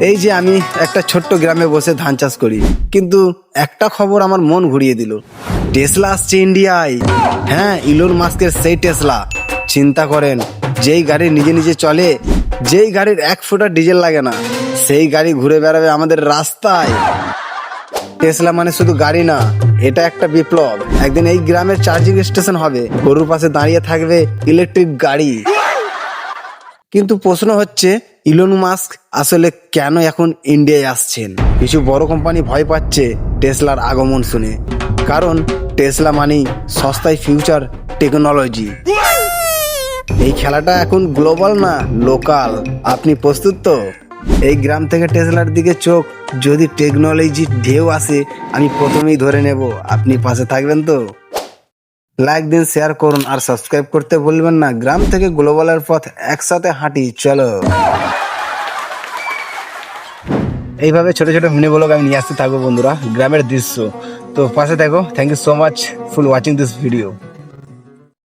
এই যে আমি একটা ছোট্ট গ্রামে বসে ধান চাষ করি, কিন্তু একটা খবর আমার মন ঘুরিয়ে দিল। টেসলা আসছে ইন্ডিয়ায়। হ্যাঁ ইলোন মাস্কের সেই টেসলা। চিন্তা করেন, যেই গাড়ি নিজে নিজে চলে, যেই গাড়ির এক ফোঁটা ডিজেল লাগে না, সেই গাড়ি ঘুরে বেড়াবে আমাদের রাস্তায়। টেসলা মানে শুধু গাড়ি না, এটা একটা বিপ্লব। একদিন এই গ্রামের চার্জিং স্টেশন হবে, গরুর পাশে দাঁড়িয়ে থাকবে ইলেকট্রিক গাড়ি। কিন্তু প্রশ্ন হচ্ছে ইলন মাস্ক আসলে কেন এখন ইন্ডিয়ায় আসছেন? কিছু বড় কোম্পানি ভয় পাচ্ছে টেসলার আগমন শুনে। কারণ টেসলা মানেই সস্তায় ফিউচার টেকনোলজি এই খেলাটা এখন গ্লোবাল না লোকাল আপনি প্রস্তুত তো? এই গ্রাম থেকে টেসলার দিকে চোখ, যদি টেকনোলজি ঢেউ আসে, আমি প্রথমেই ধরে নেব। আপনি পাশে থাকবেন তো? লাইক দিন শেয়ার করুন আর সাবস্ক্রাইব করতে ভুলবেন না। গ্রাম থেকে গ্লোবালের পথ একসাথে হাঁটি, চলো। এইভাবে ছোট ছোট মিনি ব্লগ আমি নিয়ে আসতে থাকব বন্ধুরা, গ্রামের দৃশ্য। তো পাশে দেখো thank you so much for watching this video